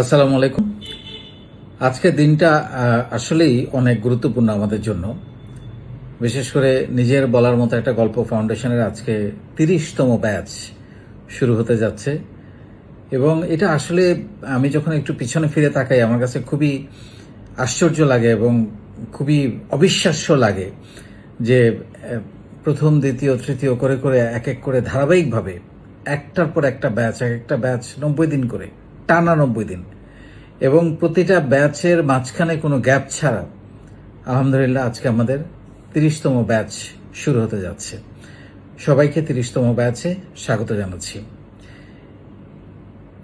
আসসালামু আলাইকুম। আজকের দিনটা আসলেই অনেক গুরুত্বপূর্ণ আমাদের জন্য। বিশেষ করে নিজের বলার মতো একটা গল্প ফাউন্ডেশনের আজকে তিরিশতম ব্যাচ শুরু হতে যাচ্ছে। এবং এটা আসলে আমি যখন একটু পিছনে ফিরে তাকাই, আমার কাছে খুবই আশ্চর্য লাগে এবং খুবই অবিশ্বাস্য লাগে যে প্রথম, দ্বিতীয়, তৃতীয় করে করে এক এক করে ধারাবাহিকভাবে একটার পর একটা ব্যাচ, এক একটা ব্যাচ নব্বই দিন করে টানা নব্বই দিন। এবং প্রতিটা ব্যাচের মাঝখানে কোনো গ্যাপ ছাড়া, আলহামদুলিল্লাহ আজকে আমাদের তিরিশতম ব্যাচ শুরু হতে যাচ্ছে। সবাইকে তিরিশতম ব্যাচে স্বাগত জানাচ্ছি।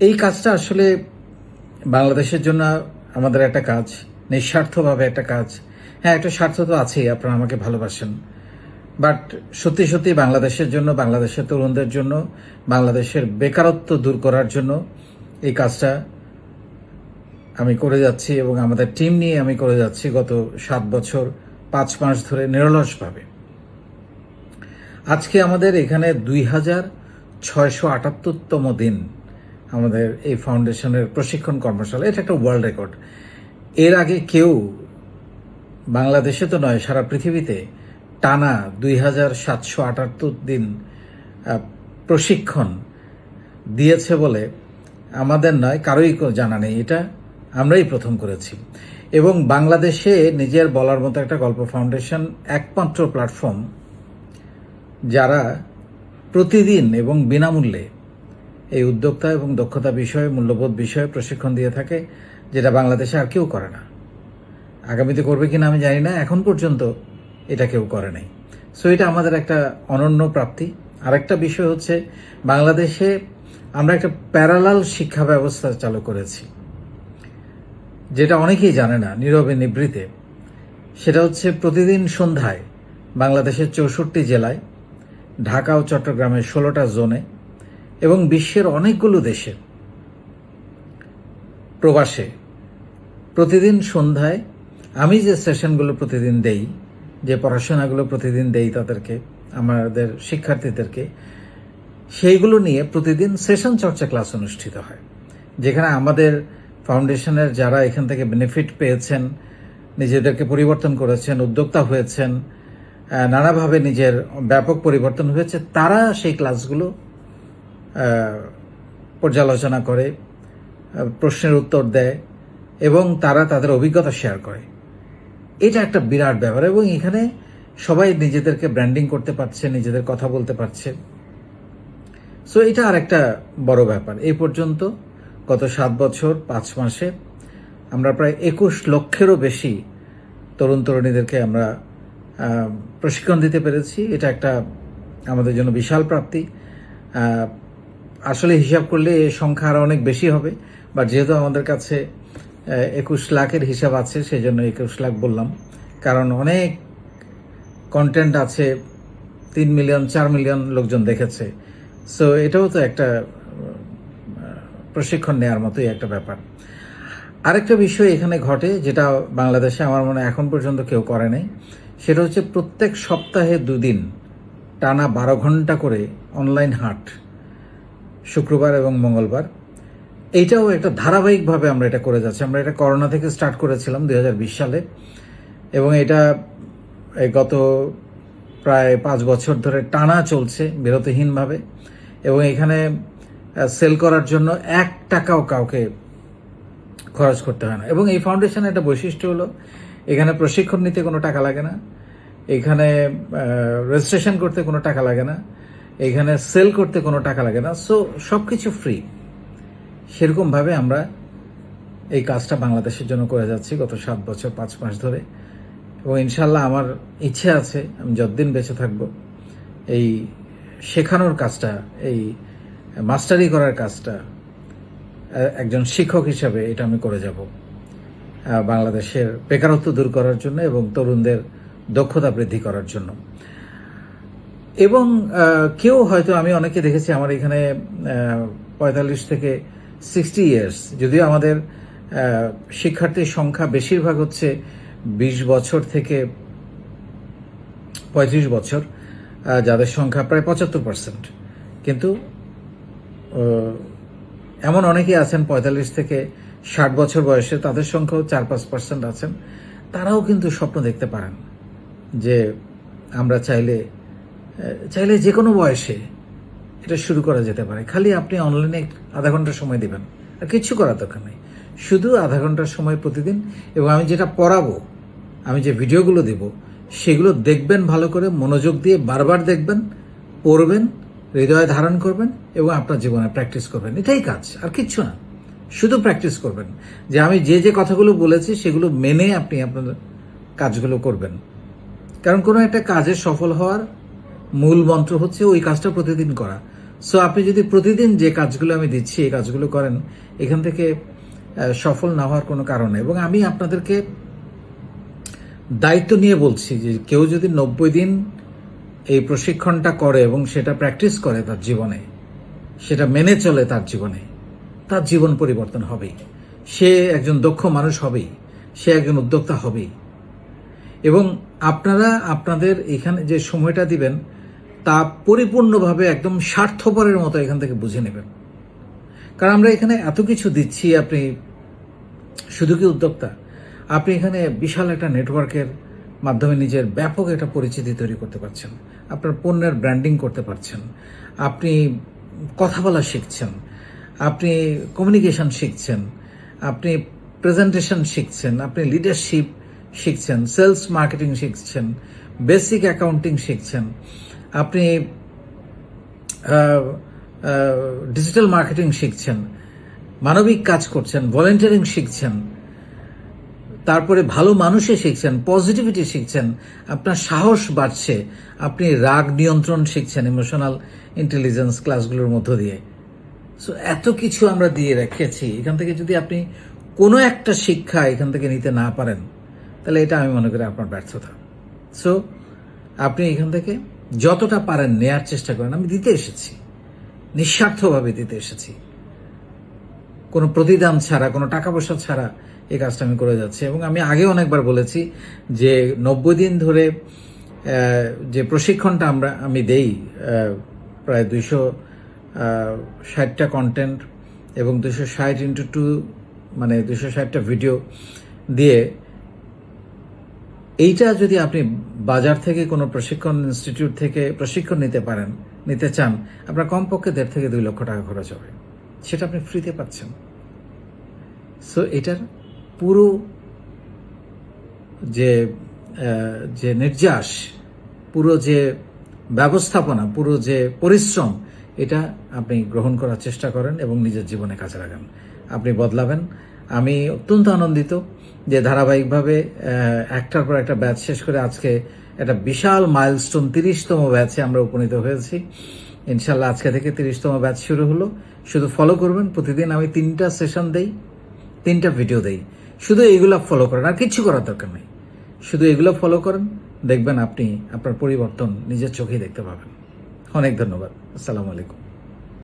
এই কাজটা আসলে বাংলাদেশের জন্য আমাদের একটা কাজ, নিঃস্বার্থভাবে একটা কাজ। হ্যাঁ একটা স্বার্থ তো আছেই, আপনারা আমাকে ভালোবাসেন। বাট সত্যি সত্যি বাংলাদেশের জন্য, বাংলাদেশের তরুণদের জন্য, বাংলাদেশের বেকারত্ব দূর করার জন্য এই কাজটা আমি করে যাচ্ছি এবং আমাদের টিম নিয়ে আমি করে যাচ্ছি গত সাত বছর, পাঁচ মাস ধরে নিরলসভাবে। আজকে আমাদের এখানে দুই হাজার ছয়শো আটাত্তরতম দিন আমাদের এই ফাউন্ডেশনের প্রশিক্ষণ কর্মশালা। এটা একটা ওয়ার্ল্ড রেকর্ড এর আগে কেউ বাংলাদেশে তো নয়, সারা পৃথিবীতে টানা দুই হাজার সাতশো আটাত্তর দিন প্রশিক্ষণ দিয়েছে বলে আমাদের নয়, কারোই জানা নেই। এটা আমরাই প্রথম করেছি। এবং বাংলাদেশে নিজের বলার মতো একটা গল্প ফাউন্ডেশন একমাত্র প্ল্যাটফর্ম যারা প্রতিদিন এবং বিনামূল্যে এই উদ্যোক্তা এবং দক্ষতা বিষয়ে, মূল্যবোধ বিষয়ে প্রশিক্ষণ দিয়ে থাকে, যেটা বাংলাদেশে আর কেউ করে না। আগামীতে করবে কিনা আমি জানি না, এখন পর্যন্ত এটা কেউ করে নাই। সো এটা আমাদের একটা অনন্য প্রাপ্তি। আরেকটা বিষয় হচ্ছে, বাংলাদেশে আমরা একটা প্যারালাল শিক্ষা ব্যবস্থা চালু করেছি। যেটা অনেকেই জানে না, নীরবে নিবৃতে সেটা হচ্ছে প্রতিদিন সন্ধ্যায় বাংলাদেশের চৌষট্টি জেলায়, ঢাকা ও চট্টগ্রামের ষোলোটা জোনে এবং বিশ্বের অনেকগুলো দেশে প্রবাসে প্রতিদিন সন্ধ্যায় আমি যে সেশনগুলো প্রতিদিন দেই, যে পড়াশোনাগুলো প্রতিদিন দেই তাদেরকে, আমাদের শিক্ষার্থীদেরকে সেইগুলো নিয়ে প্রতিদিন সেশন চর্চা ক্লাস অনুষ্ঠিত হয়, যেখানে আমাদের ফাউন্ডেশনের যারা এখান থেকে বেনিফিট পেয়েছেন, নিজেদেরকে পরিবর্তন করেছেন, উদ্যোক্তা হয়েছেন নানাভাবে নিজের ব্যাপক পরিবর্তন হয়েছে, তারা সেই ক্লাসগুলো পর্যালোচনা করে প্রশ্নের উত্তর দেয় এবং তারা তাদের অভিজ্ঞতা শেয়ার করে। এটা একটা বিরাট ব্যাপার এবং এখানে সবাই নিজেদেরকে ব্র্যান্ডিং করতে পারছে, নিজেদের কথা বলতে পারছে। সো এটা আর একটা বড় ব্যাপার। এই পর্যন্ত গত সাত বছর, পাঁচ মাসে আমরা প্রায় একুশ লক্ষেরও বেশি তরুণ তরুণীদেরকে আমরা প্রশিক্ষণ দিতে পেরেছি। এটা একটা আমাদের জন্য বিশাল প্রাপ্তি। আসলে হিসাব করলে এই সংখ্যা আরও অনেক বেশি হবে। বাট যেহেতু আমাদের কাছে একুশ লাখের হিসাব আছে সেই জন্য একুশ লাখ বললাম। কারণ অনেক কন্টেন্ট আছে, তিন মিলিয়ন চার মিলিয়ন লোকজন দেখেছে। সো এটাও তো একটা প্রশিক্ষণ নেওয়ার মতোই একটা ব্যাপার। আরেকটা বিষয় এখানে ঘটে, যেটা বাংলাদেশে আমার মনে এখন পর্যন্ত কেউ করে নাই। সেটা হচ্ছে প্রত্যেক সপ্তাহে দুদিন, টানা বারো ঘণ্টা করে অনলাইন হাট, শুক্রবার এবং মঙ্গলবার। এইটাও একটা ধারাবাহিকভাবে আমরা এটা করে যাচ্ছি। আমরা এটা করোনা থেকে স্টার্ট করেছিলাম দু হাজার বিশ সালে। এবং এটা গত প্রায় পাঁচ বছর ধরে টানা চলছে বিরতিহীনভাবে এবং এখানে সেল করার জন্য এক টাকাও কাউকে খরচ করতে হয় না। এবং এই ফাউন্ডেশনের একটা বৈশিষ্ট্য হলো, এখানে প্রশিক্ষণ নিতে কোনো টাকা লাগে না, এখানে রেজিস্ট্রেশন করতে কোনো টাকা লাগে না, এখানে সেল করতে কোনো টাকা লাগে না। সো সব কিছু ফ্রি সেরকমভাবে আমরা এই কাজটা বাংলাদেশের জন্য করে যাচ্ছি গত সাত বছর, পাঁচ মাস ধরে। এবং ইনশাল্লাহ আমার ইচ্ছে আছে, আমি যতদিন বেঁচে থাকব, এই শেখানোর কাজটা, এই মাস্টারি করার কাজটা একজন শিক্ষক হিসাবে এটা আমি করে যাব। বাংলাদেশের বেকারত্ব দূর করার জন্য এবং তরুণদের দক্ষতা বৃদ্ধি করার জন্য। এবং কেউ হয়তো, আমি অনেকে দেখেছি আমার এখানে পঁয়তাল্লিশ থেকে সিক্সটি ইয়ার্স, যদিও আমাদের শিক্ষার্থীর সংখ্যা বেশিরভাগ হচ্ছে বিশ বছর থেকে পঁয়ত্রিশ বছর যাদের সংখ্যা প্রায় পঁচাত্তর পার্সেন্ট কিন্তু এমন অনেকেই আছেন পঁয়তাল্লিশ থেকে ষাট বছর বয়সে, তাদের সংখ্যাও চার পাঁচ পার্সেন্ট আছেন। তারাও কিন্তু স্বপ্ন দেখতে পারেন যে আমরা চাইলে চাইলে যে কোনো বয়সে এটা শুরু করা যেতে পারে। খালি আপনি অনলাইনে আধা ঘণ্টা সময় দিবেন, আর কিচ্ছু করার দরকার নেই। শুধু আধা ঘণ্টার সময় প্রতিদিন, এবং আমি যেটা পড়াবো আমি যে ভিডিওগুলো দেব, সেগুলো দেখবেন ভালো করে, মনোযোগ দিয়ে বারবার দেখবেন, পড়বেন, হৃদয়ে ধারণ করবেন এবং আপনার জীবনে প্র্যাকটিস করবেন। এটাই কাজ, আর কিচ্ছু না। শুধু প্র্যাকটিস করবেন। যে আমি যে যে কথাগুলো বলেছি, সেগুলো মেনে আপনি আপনার কাজগুলো করবেন। কারণ কোনো একটা কাজে সফল হওয়ার মূল মন্ত্র হচ্ছে ওই কাজটা প্রতিদিন করা। সো আপনি যদি প্রতিদিন যে কাজগুলো আমি দিচ্ছি, এই কাজগুলো করেন, এখান থেকে সফল না হওয়ার কোনো কারণ এবং আমি আপনাদেরকে দায়িত্ব নিয়ে বলছি যে কেউ যদি নব্বই দিন এই প্রশিক্ষণটা করে এবং সেটা প্র্যাকটিস করে তার জীবনে, সেটা মেনে চলে তার জীবনে, তার জীবন পরিবর্তন হবেই। সে একজন দক্ষ মানুষ হবেই, সে একজন উদ্যোক্তা হবেই। এবং আপনারা, আপনাদের এখানে যে সময়টা দিবেন, তা পরিপূর্ণভাবে একদম স্বার্থপরের মতো এখান থেকে বুঝে নেবেন। কারণ আমরা এখানে এত কিছু দিচ্ছি, আপনি শুধু কি উদ্যোক্তা? আপনি এখানে বিশাল একটা নেটওয়ার্কের মাধ্যমে নিজের ব্যাপক একটা পরিচিতি তৈরি করতে পারছেন। আপনার পণ্যের ব্র্যান্ডিং করতে পারছেন। আপনি কথা বলা শিখছেন। আপনি কমিউনিকেশন শিখছেন। আপনি প্রেজেন্টেশন শিখছেন। আপনি লিডারশিপ শিখছেন। সেলস মার্কেটিং শিখছেন। বেসিক অ্যাকাউন্টিং শিখছেন। আপনি ডিজিটাল মার্কেটিং শিখছেন। মানবিক কাজ করছেন। ভলেন্টিয়ারিং শিখছেন। তারপরে ভালো মানুষে শিখছেন পজিটিভিটি শিখছেন, আপনার সাহস বাড়ছে, আপনি রাগ নিয়ন্ত্রণ শিখছেন ইমোশনাল ইন্টেলিজেন্স ক্লাসগুলোর মধ্য দিয়ে। সো এত কিছু আমরা দিয়ে রেখেছি, এখান থেকে যদি আপনি কোনো একটা শিক্ষা এখান থেকে নিতে না পারেন, তাহলে এটা আমি মনে করি আপনার ব্যর্থতা। সো আপনি এখান থেকে যতটা পারেন নেয়ার চেষ্টা করেন, আমি দিতে এসেছি, নিঃস্বার্থভাবে দিতে এসেছি। কোনো প্রতিদান ছাড়া, কোনো টাকা পয়সা ছাড়া এই কাজটা আমি করে যাচ্ছি। এবং আমি আগে অনেকবার বলেছি যে নব্বই দিন ধরে যে প্রশিক্ষণটা আমরা, আমি দেই প্রায় দুইশো ষাটটা কন্টেন্ট এবং দুশো ষাট ইন্টু টু মানে দুশো ষাটটা ভিডিও দিয়ে এইটা যদি আপনি বাজার থেকে কোনো প্রশিক্ষণ ইনস্টিটিউট থেকে প্রশিক্ষণ নিতে পারেন, নিতে চান, আপনার কমপক্ষে দেড় থেকে দুই লক্ষ টাকা খরচ হবে। সেটা আপনি ফ্রিতে পাচ্ছেন। সো এটার পুরো যে যে নির্যাস, পুরো যে ব্যবস্থাপনা, পুরো যে পরিশ্রম, এটা আপনি গ্রহণ করার চেষ্টা করেন এবং নিজের জীবনে কাজে লাগান। আপনি বদলাবেন। আমি অত্যন্ত আনন্দিত যে ধারাবাহিকভাবে একটার পর একটা ব্যাচ শেষ করে আজকে একটা বিশাল মাইলস্টোন তিরিশতম ব্যাচে আমরা উপনীত হয়েছি। ইনশাল্লাহ আজকে থেকে তিরিশতম ব্যাচ শুরু হলো। শুধু ফলো করবেন। প্রতিদিন আমি তিনটা সেশন দেই, তিনটা ভিডিও দেই। শুধু এগুলো ফলো করেন, আর কিছু করার দরকার নেই। শুধু এগুলো ফলো করেন, দেখবেন আপনি আপনার পরিবর্তন নিজের চোখেই দেখতে পাবেন। অনেক ধন্যবাদ। আসসালামু আলাইকুম।